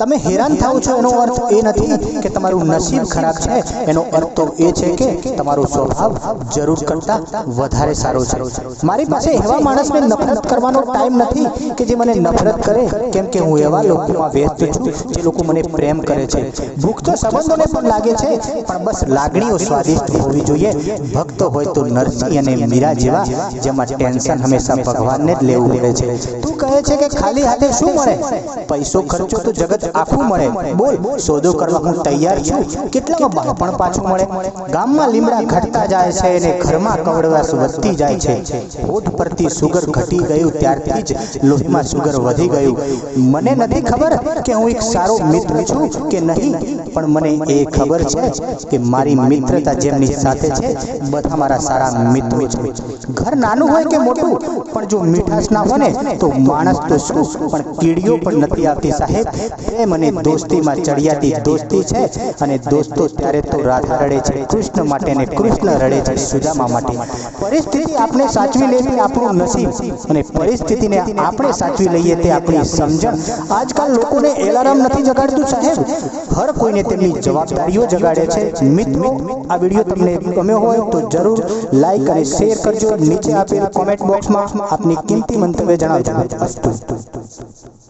તમે હેરાન થાઓ છો એનો અર્થ એ નથી કે તમારું નસીબ ખરાબ છે. એનો અર્થ તો એ છે કે તમારો સ્વભાવ જરૂર કરતાં વધારે સારો છે. મારી પાસે એવા માણસને નફરત કરવાનો ટાઈમ નથી કે જે મને નફરત કરે. કેમ કે હું એવા લોકોમાં વ્યસ્ત છું જે લોકો મને પ્રેમ કરે છે. ભૂખ તો સંબંધોને પણ લાગે છે પણ બસ લાગણીઓ સ્વાદિષ્ટ હોવી જોઈએ. ભક્ત હોય તો નરસિંહ અને મીરા જેવા જેમાં ટેન્શન હંમેશા ભગવાનને જ લેવું પડે છે. તું કહે છે કે ખાલી હાથે શું મળે પૈસો ખર્ચો તો જગત આખું મળે. બોલ, સોદો કરવા હું તૈયાર છું. કેટલામાં બાળપણ પાછું મળે? ગામમાં લીમડા ઘટતા જાય છે અને ઘરમાં કવડવાસ વધતી જાય છે. હોઠ પરથી સુગર ઘટી ગયું, ત્યારથી જ લોહીમાં સુગર વધી ગયું. મને નથી ખબર કે હું એક સારો મિત્ર છું કે નહીં, પણ મને એ ખબર છે કે મારી મિત્રતા જેમની સાથે છે, બધા મારા સારા મિત્રો છે. ઘર નાનું હોય કે મોટું, પણ જો મીઠાશ ના હોય ને, તો માણસ તો શું? પણ કીડીઓ પણ નથી આવતી સાહેબ. પ્રેમ અને દોસ્તીમાં ચડિયાતી દોસ્તી છે અને દોસ્તો ત્યારે તો રાધા રડે છે, કૃષ્ણ માટે ને કૃષ્ણ રડે છે સુદામા માટે. પરિસ્થિતિ આપણે સાચવી લેવી આપણું નસીબ અને પરિસ્થિતિને આપણે સાચવી લઈએ તે આપણી સમજણ. આજકાલ લોકોને એલાર્મ નથી જગાડતું સાહેબ. હર કોઈને તેમની જવાબદારીઓ જગાડે છે. મિત્રો, આ વીડિયો તમને ગમ્યો હોય તો જરૂર લાઈક અને શેર કરજો. નીચે આપેલ કોમેન્ટ બોક્સમાં આપની કિંમતી મંતવ્ય જણાવજો. અસ્તુ.